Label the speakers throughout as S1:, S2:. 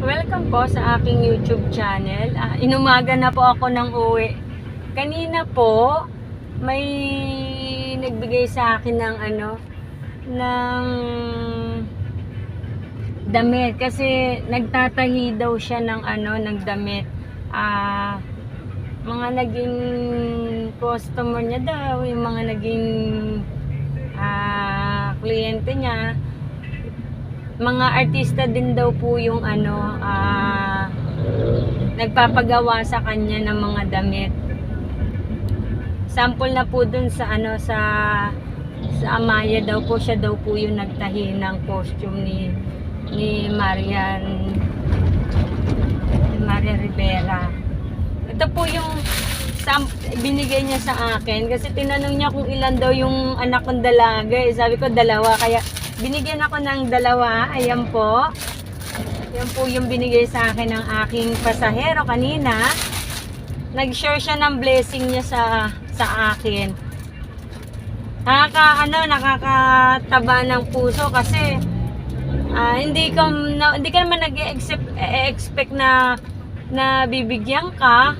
S1: Welcome po sa aking YouTube channel. Ah, inumaga na po ako ng uwi. Kanina po, may nagbigay sa akin ng ano, ng damit. Kasi nagtatahi daw siya ng ano, ng damit. Ah, mga naging customer niya daw, yung mga naging ah, kliyente niya mga artista din daw po yung ano ah nagpapagawa sa kanya ng mga damit. Sample na po dun sa ano sa sa Amaya daw po siya daw po yung nagtahi ng costume ni ni Marian ni Maria Rivera. Ito po yung binigay niya sa akin kasi tinanong niya kung ilan daw yung anak kong dalaga. Eh, sabi ko dalawa kaya binigyan ako ng dalawa. Ayan po. Yan po yung binigay sa akin ng aking pasahero kanina. Nag-share siya ng blessing niya sa sa akin. Nakaka ano, nakakataba ng puso kasi ah, hindi ka na, hindi ka naman nag-expect expect na na bibigyan ka.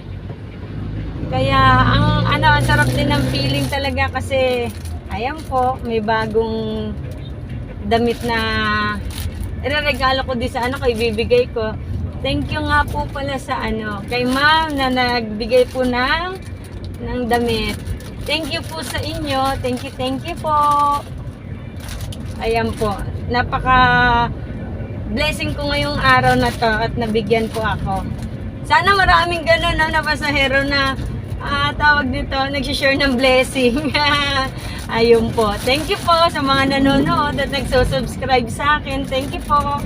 S1: Kaya ang ano, ang sarap din ng feeling talaga kasi ayan po, may bagong damit na ireregalo ko din sa ano kay bibigay ko. Thank you nga po pala sa ano, kay ma'am na nagbigay po ng ng damit. Thank you po sa inyo. Thank you, thank you po. Ayan po. Napaka blessing ko ngayong araw na to at nabigyan po ako. Sana maraming ganun na pasahero na ah, tawag dito, nagsishare ng blessing. Ayun po. Thank you po sa mga nanonood at nagsusubscribe sa akin. Thank you po.